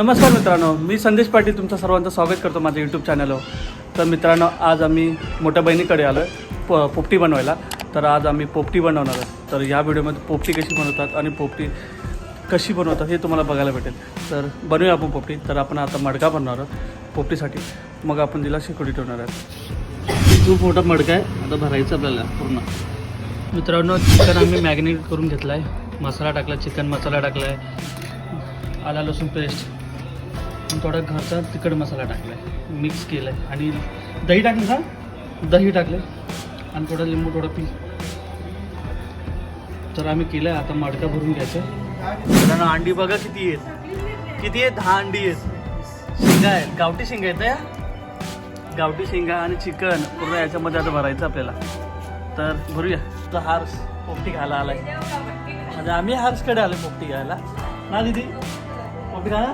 नमस्कार मित्रांनो मी संदेश पाटील तुमचं सर्वांचं स्वागत करतो माझ्या यूट्यूब चॅनलवर तर मित्रांनो आज आम्ही मोठ्या बहिणीकडे आलो आहे प पोपटी बनवायला. तर आज आम्ही पोपटी बनवणार आहोत. तर या व्हिडिओमध्ये पोपटी कशी बनवतात आणि पोपटी कशी बनवतात हे तुम्हाला बघायला भेटेल. तर बनवूया आपण पोपटी. तर आपण आता मडका बनवणार आहोत पोपटीसाठी. मग आपण तिला शिकोडी ठेवणार आहोत. खूप मोठा मडका आहे. आता भरायचं आपल्याला पूर्ण. मित्रांनो चिकन आम्ही मॅग्नेट करून घेतला आहे मसाला टाकला चिकन मसाला टाकला आहे आला लसूण पेस्ट थोडा घरचा तिखट मसाला टाकला आहे मिक्स केलं आहे आणि दही टाकलं का? दही टाकलं आणि थोडं लिंबू थोडं पी तर आम्ही केलं आहे आता मडका भरून घ्यायचं. मित्रांनो अंडी बघा किती आहेत. किती आहेत? दहा अंडी आहेत. शिंगा आहेत. गावठी शिंगा आहेत या गावठी शेंगा आणि चिकन पूर्ण याच्यामध्ये आता भरायचं आपल्याला. तर भरूया. तर हार्स पोपटी घायला आलाय. म्हणजे आम्ही हार्सकडे आलो पोपटी घ्यायला ना दिदी? पोपटी घाला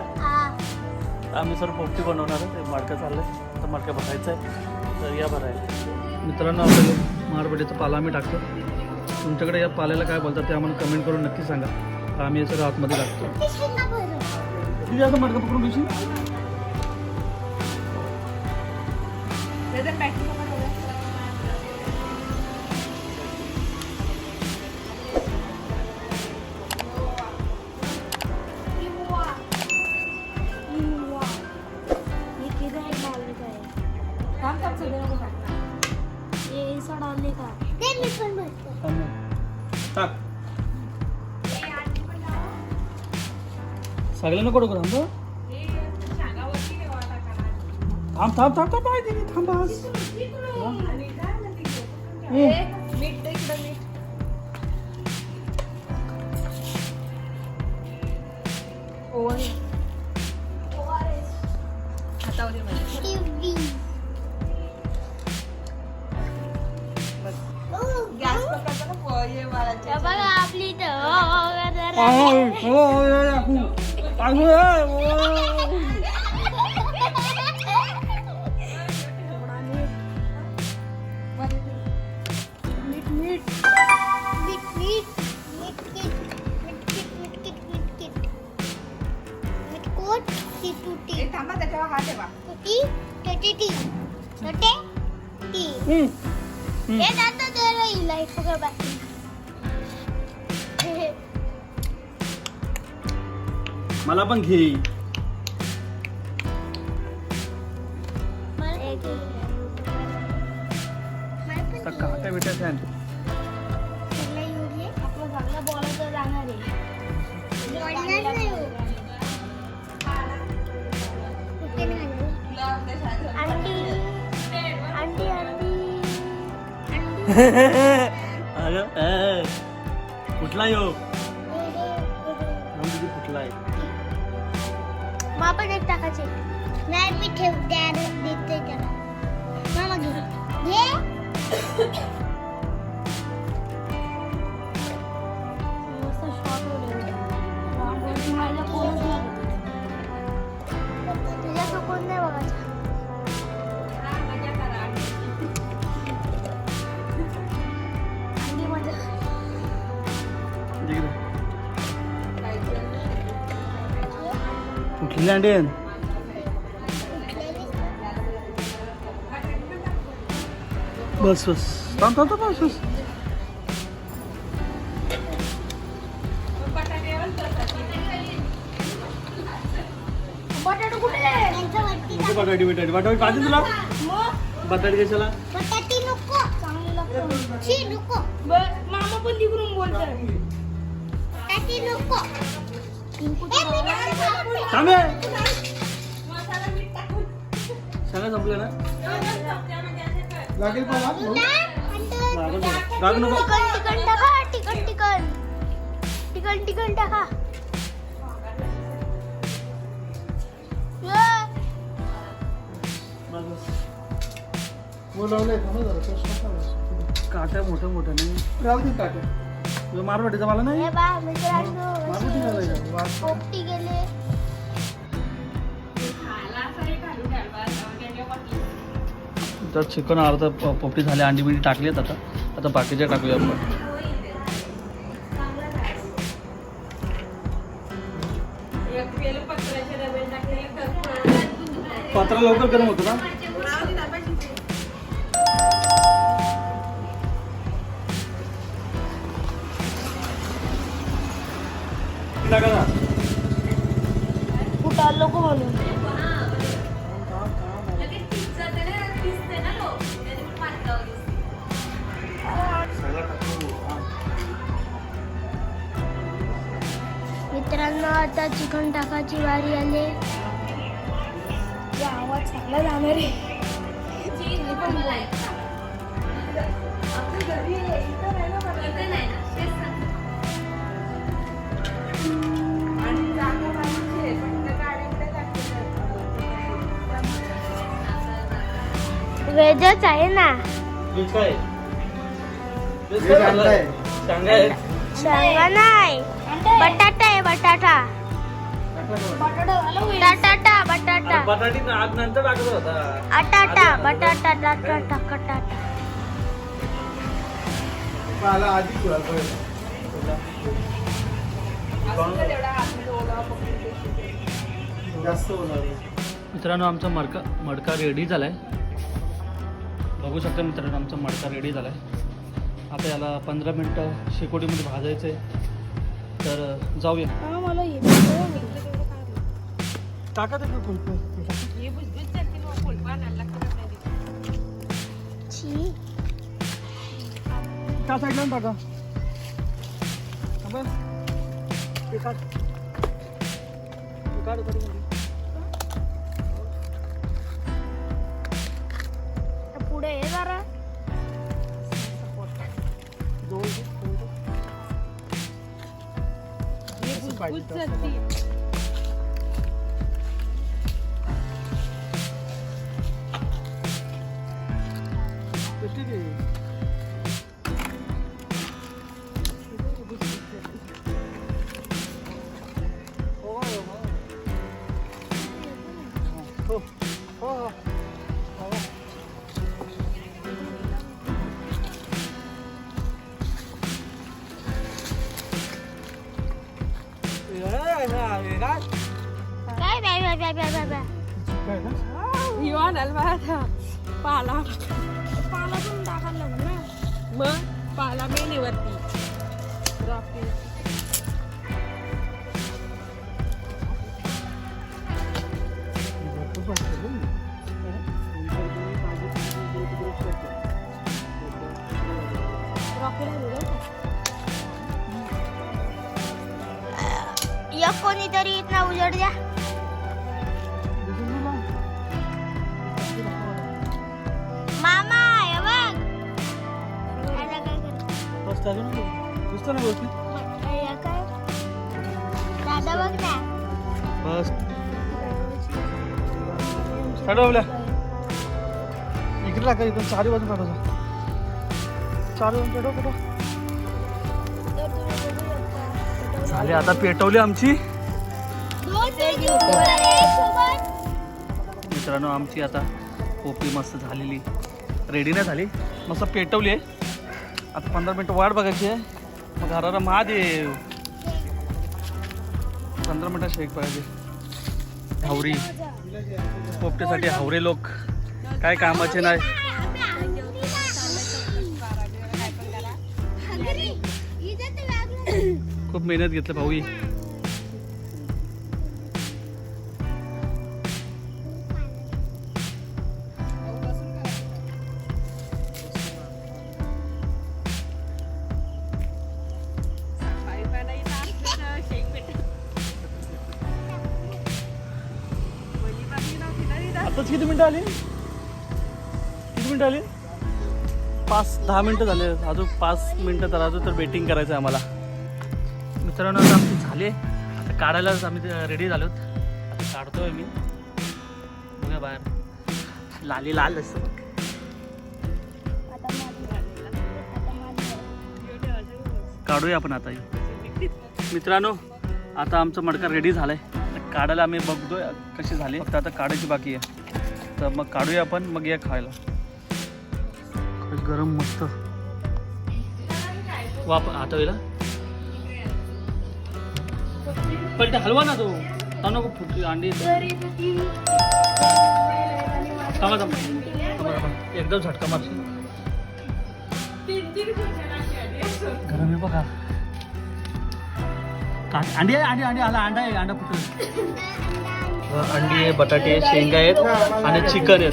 आम्ही सर पोपटी बनवणार आहे. ते चाललं आहे तर मडका भरायचं आहे. तर या भरायला मित्रांनो आपल्याला मारबडीचा पाला आम्ही टाकतो. तुमच्याकडे या पाल्याला काय बोलतात ते आम्हाला कमेंट करून नक्की सांगा. तर आम्ही हे आतमध्ये टाकतो. तुझी असं मडकं पकडून घेशील? सगळं नको नको थांब थांब थांब थांब थांब आहे दिदी थांब आपली ตังค์เลยโอ้ हे दादा त्याला इलाय खबर बाकी अंडी अंडी अंडी अंडी अगं ए, कुठला यो? दीदी कुठला आहे? मग आपण एक टाकायचे. नाही मी ठेवते देते त्याला. मामा घे. घे. कुठली अंडी आहे बस बस थांब थांब थांब, बस बस बटाटो कुठे त्यांच्या वरती कुठे बटाटी बिटाटी बटाटी पाहिजे तुला मग बटाटी कशाला बटाटी नको चांगलं लागतं शी नको मामा पण तिकडून बोलतोय बटाटी नको ए, मी नाही खात. थांबे सगळं संपलं ना? लागेल. लागू नको टाका. तिकट तिकट तिकट तिकट टाका. ये. काट्या मोठ्या मोठ्या नाही मारवाडीचा मला नाही? हे मित्रांनो घालायचा पोपटी गेले. तर चिकन अर्धा प- पोपटी झाले अंडी बिंडी टाकली आहेत आता. आता बाकीच्या टाकूया आपण. पत्र लवकर गरम होतो ना कुठं लोक म्हणून? मित्रांनो आता चिकन टाकायची वारी आली. आवाज चांगला जाणार आहे. वेजच आहे ना? शांगा नाही. बटाटा आहे बटाटा. बटाटा बटाटा. बटाटी बटाटा बटाटा होणार मित्रांनो आमचा मडका मडका रेडी झालाय. बघू शकता मित्रांनो आमचा मडका रेडी झालाय. आता याला पंधरा मिनटं शेकोटीमध्ये भाजायचं आहे तर जाऊया. मला टाका ते त्या साईडला टाका. ते काढ. ते काढ हो हो काय बाय पाला पाला. पण टाकायला लागेल ना मग पाला मेनीवरती एक कोणीतरी इथं उजड द्या. ना दिसतं ना दादा बघ ना. बस. चढवल्या इकडे टाका इकडे चारी बाजू काढायचा चारी बाजू पेटव पेटव. झाले आता पेटवली आमची. मित्रांनो आमची आता पोपी मस्त झालेली. रेडी नाही झाली. मस्त पेटवली आहे. आता पंधरा मिनटं वाट बघायची आहे. मग घराला महादेव. पंधरा मिनटं शेक पाहिजे. हावरी. पोपटीसाठी हावरे लोक. काय कामाचे नाही. खूप मेहनत घेतलं भाऊ आताच किती मिनिटं आली? किती मिनिटं आली? पाच दहा मिनटं झाले. अजून पाच मिनटं तर अजून तर वेटिंग करायचं आहे आम्हाला. मित्रांनो आता आमची झाले. आता काढायलाच आम्ही रेडी झालो. आता काढतोय मी. बघा बाहेर. लाली लाल असतं बघ. काढूया आपण आता मित्रांनो आता आमचं मडका रेडी झालाय. आता काढायला आम्ही बघतोय कशी झाली. फक्त आता काढायची बाकी आहे. तर मग काढूया आपण मग या खायला. गरम मस्त. वाप आता होईल पण ते हलवा ना तो. नको फुटली अंडी. थांबा थांबा. एकदम झटका मारशील. गरम आहे बघा. का- अंडी आहे अंडी अंडी. आला अंडा आहे अंडा फुटून अंडी आहे बटाटे आहे, शेंगा आहेत आणि चिकन आहेत.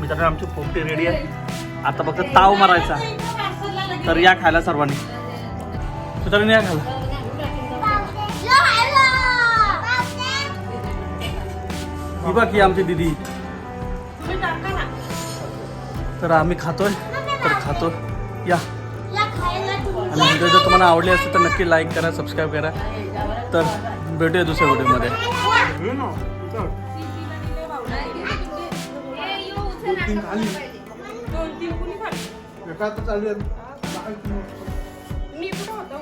मित्रांनो आमची पोपटी रेडी आहे. आता फक्त ताव मारायचा. तर या खायला सर्वांनी. मित्रांनो या खायला. ही बघ ही आमची दिदी. तर आम्ही खातोय. तर खातो या. म्हणजे व्हिडिओ जर तुम्हाला आवडली असेल तर नक्की लाईक करा सबस्क्राईब करा. तर भेटूया दुसऱ्या व्हिडिओमध्ये. मी कुठं होतो